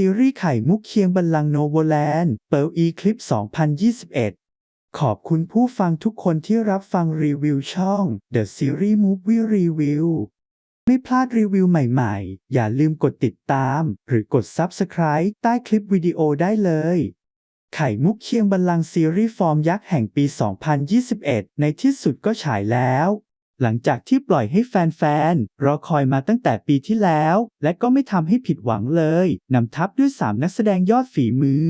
ซีรีส์ไข่มุกเคียงบัลลังก์โนโวแลนด์เปิลอีคลิป 2021 ขอบคุณผู้ฟังทุกคนที่รับฟังรีวิวช่อง The Series Movie Review ไม่พลาดรีวิวใหม่ๆ อย่าลืมกดติดตาม หรือกด Subscribe ใต้คลิปวิดีโอได้เลย ไข่มุกเคียงบัลลังก์ซีรีส์ฟอร์มยักษ์แห่งปี 2021 ในที่สุดก็ฉายแล้ว หลังจากที่ปล่อยให้แฟนๆ รอคอยมาตั้งแต่ปีที่แล้ว และก็ไม่ทำให้ผิดหวังเลย นำทัพด้วย 3 นักแสดงยอดฝีมือ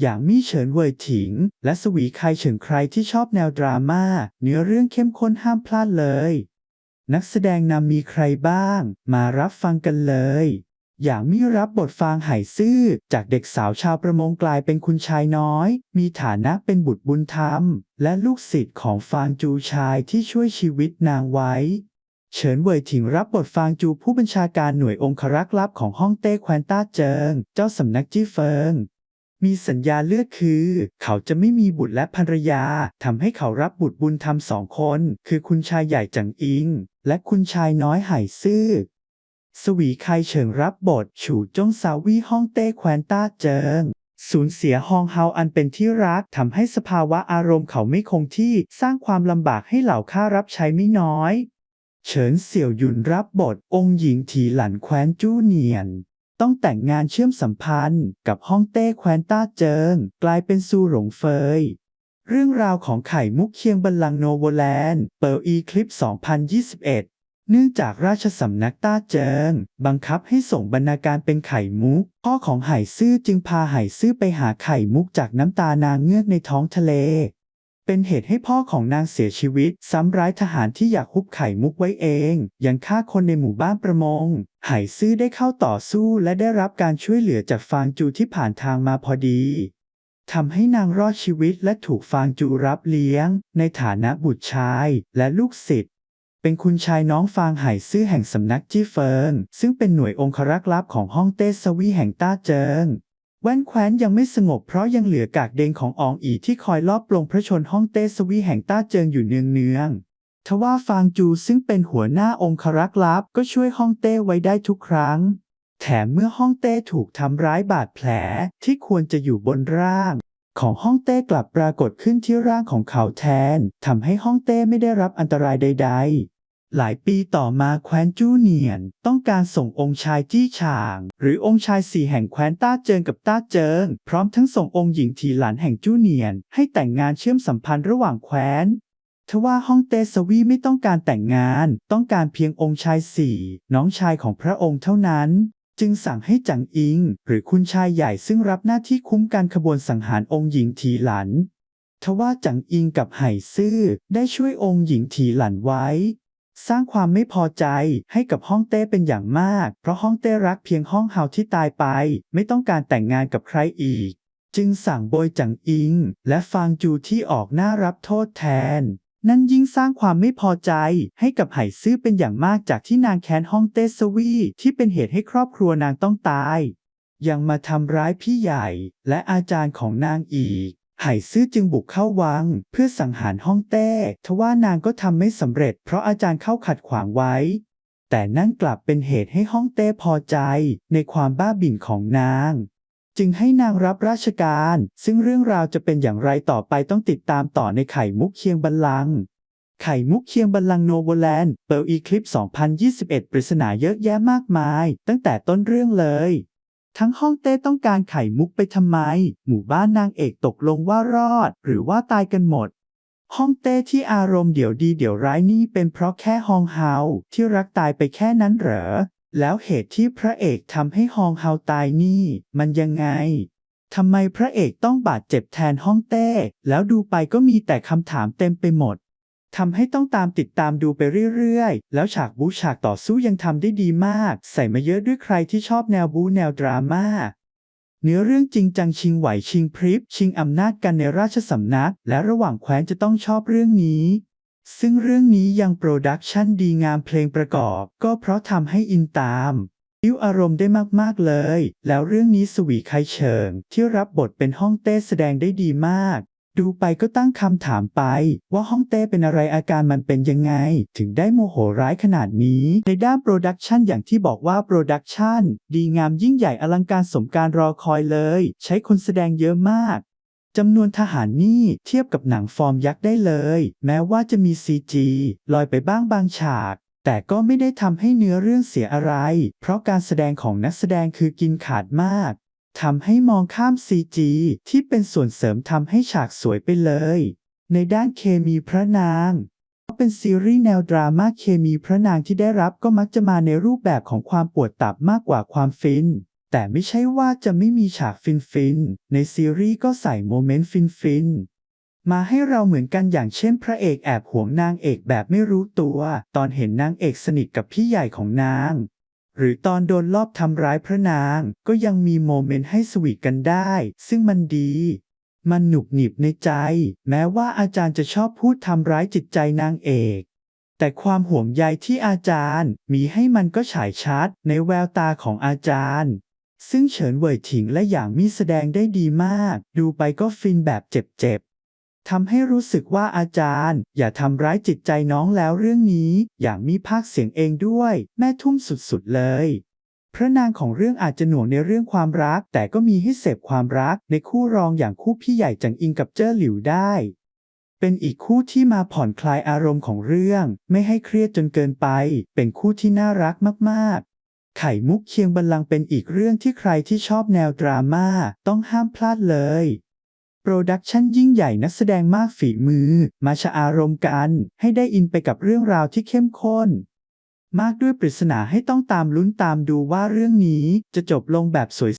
อย่างมี่เฉินเว่ยถิง และสวีไคเฉินใครที่ชอบแนวดราม่าเนื้อเรื่องเข้มข้นห้ามพลาดเลย นักแสดงนำมีใครบ้าง มารับฟังกันเลย อย่างมี่รับบทฟางไห่ซื่อ จากเด็กสาวชาวประมงกลายเป็นคุณชายน้อย มีฐานะเป็นบุตรบุญธรรม และลูกศิษย์ของฟางจูชายที่ช่วยชีวิตนางไว้ เฉินเว่ยถิงรับบทฟางจูผู้บัญชาการหน่วยองครักษ์ลับของฮ่องเต้แควนต้าเจิง เจ้าสำนักจี้เฟิงมีสัญญาเลือดคือ เขาจะไม่มีบุตรและภรรยาทำให้เขารับบุตรบุญธรรมสองคน คือคุณชายใหญ่จังอิง และคุณชายน้อยไห่ซื่อ สวีไคเฉิงรับบท ฉูจงซาวี่ฮ่องเต้แควนต้าเจิงสูญเสียฮองเฮาอันเป็นที่รักทำให้สภาวะอารมณ์เขาไม่คงที่สร้างความลำบากให้เหล่าข้ารับใช้ไม่น้อย เฉินเสี่ยวหยุนรับบท องค์หญิงถีหลันแคว้นจู้เนียน ต้องแต่งงานเชื่อมสัมพันธ์ กับฮ่องเต้แคว้นต้าเจิง กลายเป็นซูหลงเฟย เรื่องราวของไข่มุกเคียงบัลลังก์โนโวแลนด์เปิลอีคลิป 2021 เนื่องจากราชสำนักต้าเจิง บังคับให้ส่งบรรณาการเป็นไข่มุก พ่อของไห่ซื่อจึงพาไห่ซื่อไปหาไข่มุกจากน้ำตานางเงือกในท้องทะเล เป็นเหตุให้พ่อของนางเสียชีวิต ซ้ำร้ายทหารที่อยากฮุบไข่มุกไว้เอง ยังฆ่าคนในหมู่บ้านประมง ไห่ซื่อได้เข้าต่อสู้และได้รับการช่วยเหลือจากฟางจูที่ผ่านทางมาพอดีทำให้นางรอดชีวิตและถูกฟางจูรับเลี้ยง ในฐานะบุตรชายและลูกศิษย์ เป็นคุณชายน้องฟางไห่ซื่อแห่งสำนักจี้เฟิงซึ่งเป็นหน่วยองครักษ์ลับของฮ่องเต้สวีแห่งต้าเจิงแว่นแคว้นยังไม่สงบเพราะยังเหลือกากเดงของอองอีที่คอยลอบปลงพระชนฮ่องเต้สวีแห่งต้าเจิงอยู่เนืองเนืองทว่าฟางจูซึ่งเป็นหัวหน้าองครักษ์ลับก็ช่วยฮ่องเต้ไว้ได้ทุกครั้ง แถมเมื่อฮ่องเต้ถูกทำร้ายบาดแผลที่ควรจะอยู่บนร่าง ของฮ่องเต้กลับปรากฏขึ้นที่ร่างของเขาแทนทำให้ฮ่องเต้ไม่ได้รับอันตรายใด ๆหลายปีต่อมาแคว้นจูเนียน ต้องการส่งองค์ชายจี้ฉาง หรือองค์ชายสี่แห่งแคว้นต้าเจิงกับต้าเจิง พร้อมทั้งส่งองค์หญิงทีหลันแห่งจูเนียน ให้แต่งงานเชื่อมสัมพันธ์ระหว่างแคว้นทว่าฮ่องเต้สวีไม่ต้องการแต่งงาน ต้องการเพียงองค์ชายสี่น้องชายของพระองค์เท่านั้น จึงสั่งให้จังอิง หรือคุณชายใหญ่ซึ่งรับหน้าที่คุ้มกันขบวนสังหารองค์หญิงทีหลัน ทว่าจังอิงกับไห่ซื่อได้ช่วยองค์หญิงทีหลันไว้ สร้างความไม่พอใจให้กับฮ่องเต้เป็นอย่างมาก เพราะฮ่องเต้รักเพียงฮ่องเฮาที่ตายไป ไม่ต้องการแต่งงานกับใครอีก จึงสั่งโบยจังอิง และฟางจูที่ออกหน้ารับโทษแทน นั่นยิ่งสร้างความไม่พอใจให้กับไห่ซื่อเป็นอย่างมากจากที่นางแค้นฮ่องเต้สวีที่เป็นเหตุให้ครอบครัวนางต้องตาย ยังมาทำร้ายพี่ใหญ่และอาจารย์ของนางอีก ไห่ซื่อจึงบุกเข้าวัง เพื่อสังหารฮ่องเต้ทว่านางก็ทำไม่สำเร็จ เพราะอาจารย์เข้าขัดขวางไว้ แต่นั่นกลับเป็นเหตุให้ฮ่องเต้พอใจในความบ้าบิ่นของนาง จึงให้นางรับราชการ ซึ่งเรื่องราวจะเป็นอย่างไรต่อไปต้องติดตามต่อในไข่มุกเคียงบัลลังก์ไข่มุกเคียงบัลลังก์โนโวแลนด์เปิลอีคลิป 2021 ปริศนาเยอะแยะมากมาย ตั้งแต่ต้นเรื่องเลย ทั้งห้องเต้ต้องการไข่มุกไปทำไม หมู่บ้านนางเอกตกลงว่ารอด หรือว่าตายกันหมด ห้องเต้ที่อารมณ์เดี๋ยวดีเดี๋ยวร้ายนี่เป็นเพราะแค่ฮองเฮาที่รักตายไปแค่นั้นเหรอ แล้วเหตุที่พระเอกทำให้ฮองเฮาตายนี่ มันยังไงทำไมพระเอกต้องบาดเจ็บแทนห้องเต้ แล้วดูไปก็มีแต่คำถามเต็มไปหมดทำให้ต้องตามติดตามดูไปเรื่อยๆ แล้วฉากบู๊ฉากต่อสู้ยังทำได้ดีมาก ใส่มาเยอะด้วยใครที่ชอบแนวบู๊แนวดราม่า เนื้อเรื่องจริงจังชิงไหวชิงพริบ ชิงอำนาจกันในราชสำนัก และระหว่างแคว้นจะต้องชอบเรื่องนี้ ซึ่งเรื่องนี้ยังโปรดักชันดีงามเพลงประกอบ ก็เพราะทำให้อินตามยิ้วอารมณ์ได้มาก ๆ เลย แล้วเรื่องนี้สวีไคเฉิง ที่รับบทเป็นฮ่องเต้แสดงได้ดีมาก ดูไปก็ตั้งคำถามไป ว่าฮ่องเต้เป็นอะไรอาการมันเป็นยังไง ถึงได้โมโหร้ายขนาดนี้ ในด้านโปรดักชันอย่างที่บอกว่าโปรดักชันดีงามยิ่งใหญ่อลังการสมการรอคอยเลย ใช้คนแสดงเยอะมาก จำนวนทหารนี่เทียบกับหนังฟอร์มยักษ์ได้เลย แม้ว่าจะมี CG ลอยไปบ้างบางฉาก แต่ก็ไม่ได้ทำให้เนื้อเรื่องเสียอะไร เพราะการแสดงของนักแสดงคือกินขาดมากทำให้มองข้าม CG ที่เป็นส่วนเสริมทำให้ฉากสวยไปเลย ในด้านเคมีพระนางเป็นซีรีส์แนวดราม่าเคมีพระนางที่ได้รับก็มักจะมาในรูปแบบของความปวดตับมากกว่าความฟิน แต่ไม่ใช่ว่าจะไม่มีฉากฟินฟินๆในซีรีส์ก็ใส่โมเมนต์ฟินฟินๆ มาให้เราเหมือนกันอย่างเช่นพระเอกแอบหวงนางเอกแบบไม่รู้ตัว ตอนเห็นนางเอกสนิทกับพี่ใหญ่ของนาง หรือตอนโดนลอบทำร้ายพระนางก็ยังมีโมเมนต์ให้สวีทกันได้ ซึ่งมันดี มันหนุบหนิบในใจ แม้ว่าอาจารย์จะชอบพูดทำร้ายจิตใจนางเอกแต่ความห่วงใยที่อาจารย์มีให้มันก็ฉายชัดในแววตาของอาจารย์ ซึ่งเฉินเว่ยถิงและหยางมี่แสดงได้ดีมาก ดูไปก็ฟินแบบเจ็บๆทำให้รู้สึกว่าอาจารย์ อย่าทำร้ายจิตใจน้องแล้วเรื่องนี้ อย่างมีภาคเสียงเองด้วย แม่ทุ่มสุดๆเลย พระนางของเรื่องอาจจะหน่วงในเรื่องความรัก แต่ก็มีให้เสพความรักในคู่รองอย่างคู่พี่ใหญ่จังอิงกับเจ้อหลิวได้เป็นอีกคู่ที่มาผ่อนคลายอารมณ์ของเรื่อง ไม่ให้เครียดจนเกินไป เป็นคู่ที่น่ารักมากๆ ไข่มุกเคียงบัลลังก์เป็นอีกเรื่องที่ใครที่ชอบแนวดราม่าต้องห้ามพลาดเลย โปรดักชันยิ่งใหญ่นักแสดงมากฝีมือ มาชะอารมณ์กัน ให้ได้อินไปกับเรื่องราวที่เข้มข้น มากด้วยปริศนาให้ต้องตามลุ้นตามดูว่าเรื่องนี้จะจบลงแบบสวย